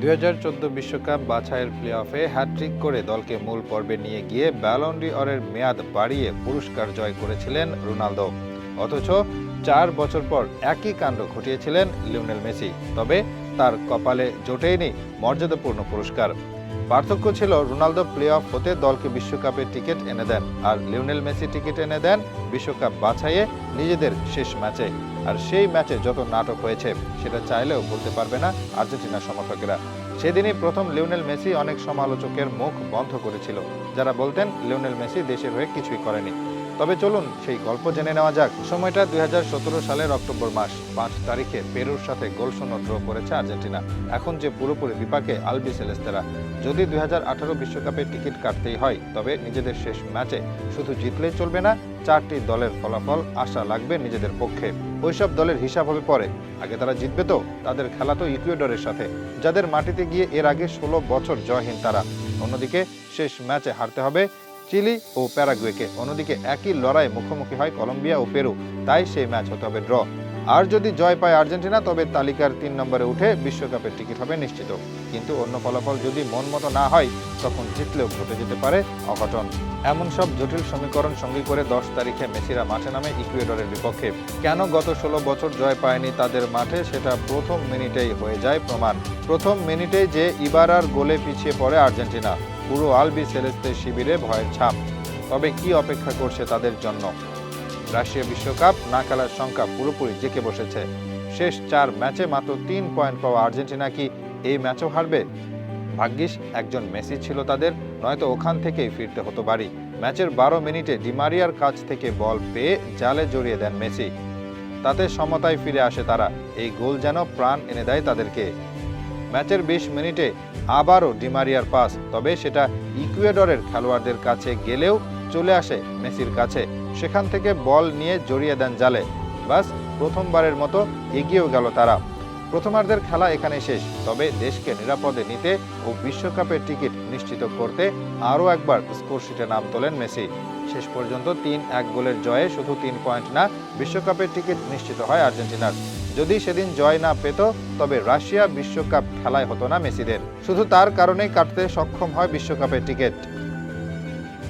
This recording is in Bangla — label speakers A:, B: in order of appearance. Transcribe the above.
A: দুই বিশ্বকাপ বাছাইয়ের প্লে অফে হ্যাট্রিক করে দলকে মূল পর্বে নিয়ে গিয়ে ব্যালন্ডি অরের মেয়াদ বাড়িয়ে পুরস্কার জয় করেছিলেন রোনালদো। অথচ চার বছর পর একই কাণ্ড ঘটিয়েছিলেন লিওনেল মেসি। তবে তার কপালে জোটেইনি মর্যাদাপূর্ণ পুরস্কার। পার্থক্য ছিল রোনালদো প্লে অফ হতে দলকে বিশ্বকাপের টিকিট এনে দেন, আর লিওনেল মেসি টিকিট এনে দেন বিশ্বকাপ বাছাইয়ে নিজেদের শেষ ম্যাচে। আর সেই ম্যাচে যত নাটক হয়েছে, সেটা চাইলেও বলতে পারবে না আর্জেন্টিনা সমর্থকেরা। সেদিনই প্রথম লিওনেল মেসি অনেক সমালোচকের মুখ বন্ধ করেছিল, যারা বলতেন লিওনেল মেসি দেশের হয়ে কিছুই করেনি। তবে চলুন সেই গল্প জেনে নেওয়া যাক। সময়টা দুই হাজার সতেরো সালের অক্টোবর মাস। পাঁচ তারিখে পেরুর সাথে গোলশূন্য ড্র করেছে আর্জেন্টিনা। এখন যে পুরোপুরি বিপাকে, আলবি সেলেস্তেরা। যদি দুই হাজার বিশ্বকাপে টিকিট কাটতেই হয়, তবে নিজেদের শেষ ম্যাচে শুধু জিতলেই চলবে না, চারটি দলের ফলাফল আশা লাগবে নিজেদের পক্ষে। ওইসব দলের হিসাব হবে পরে। আগে তারা জিতবে তো, তাদের খেলা তো ইকুয়েডরের সাথে। যাদের মাটিতে গিয়ে এর আগে ষোলো বছর জয়হীন তারা। অন্যদিকে শেষ ম্যাচে হারতে হবে চিলি ও প্যারাগুয়েকে। অন্যদিকে একই লড়াই মুখোমুখি হয় কলম্বিয়া ও পেরু। তাই সেই ম্যাচ হতে হবে ড্র। আর যদি জয় পায় আর্জেন্টিনা, তবে তালিকার তিন নম্বরে উঠে বিশ্বকাপের টিকিট হবে নিশ্চিত। কিন্তু অন্য ফলাফল যদি মন মতো না হয়, তখন জিতলেও ঘটে যেতে পারে অঘটন। এমন সব জটিল সমীকরণ সঙ্গী করে দশ তারিখে মেসিরা মাঠে নামে ইকুয়েডরের বিপক্ষে। কেন গত ষোলো বছর জয় পায়নি তাদের মাঠে, সেটা প্রথম মিনিটেই হয়ে যায় প্রমাণ। প্রথম মিনিটেই যে ইবারার গোলে পিছিয়ে পড়ে আর্জেন্টিনা। পুরো আলবি সেলেস্তের শিবিরে ভয়ের ছাপ। তবে কি অপেক্ষা করছে তাদের জন্য? রাশিয়া বিশ্বকাপ না খেলার সংখ্যা পুরোপুরি জেঁকে বসেছে। শেষ চার ম্যাচে মাত্র তিন পয়েন্ট পাওয়া আর্জেন্টিনা কি এই ম্যাচও হারবে? ভাগ্যিস, একজন মেসি ছিল তাদের, নয়তো ওখান থেকেই ফিরতে হতো বাড়ি। ম্যাচের বারো মিনিটে ডিমারিয়ার কাছ থেকে বল পেয়ে জালে জড়িয়ে দেন মেসি। তাতে সমতায় ফিরে আসে তারা। এই গোল যেন প্রাণ এনে দেয় তাদেরকে। ম্যাচের বিশ মিনিটে আবারও ডিমারিয়ার পাস, তবে সেটা ইকুয়েডরের খেলোয়াড়দের কাছে গেলেও চলে আসে মেসির কাছে। সেখান থেকে বল নিয়ে জড়িয়ে দেন জালে। বাস প্রথমবারের মতো এগিয়েও গেল তারা। প্রথমার্ধের খেলা এখানে শেষ, তবে দেশকে নিরাপদে নিতে ও বিশ্বকাপের টিকিট নিশ্চিত করতে আরও একবার স্কোরশিটে নাম তোলেন মেসি। শেষ পর্যন্ত তিন এক গোলের জয়ে শুধু তিন পয়েন্ট না, বিশ্বকাপের টিকিট নিশ্চিত হয় আর্জেন্টিনার। যদি সেদিন জয় না পেত, তবে রাশিয়া বিশ্বকাপ খেলায় হতো না মেসিদের। শুধু তার কারণেই কাটতে সক্ষম হয় বিশ্বকাপের টিকিট।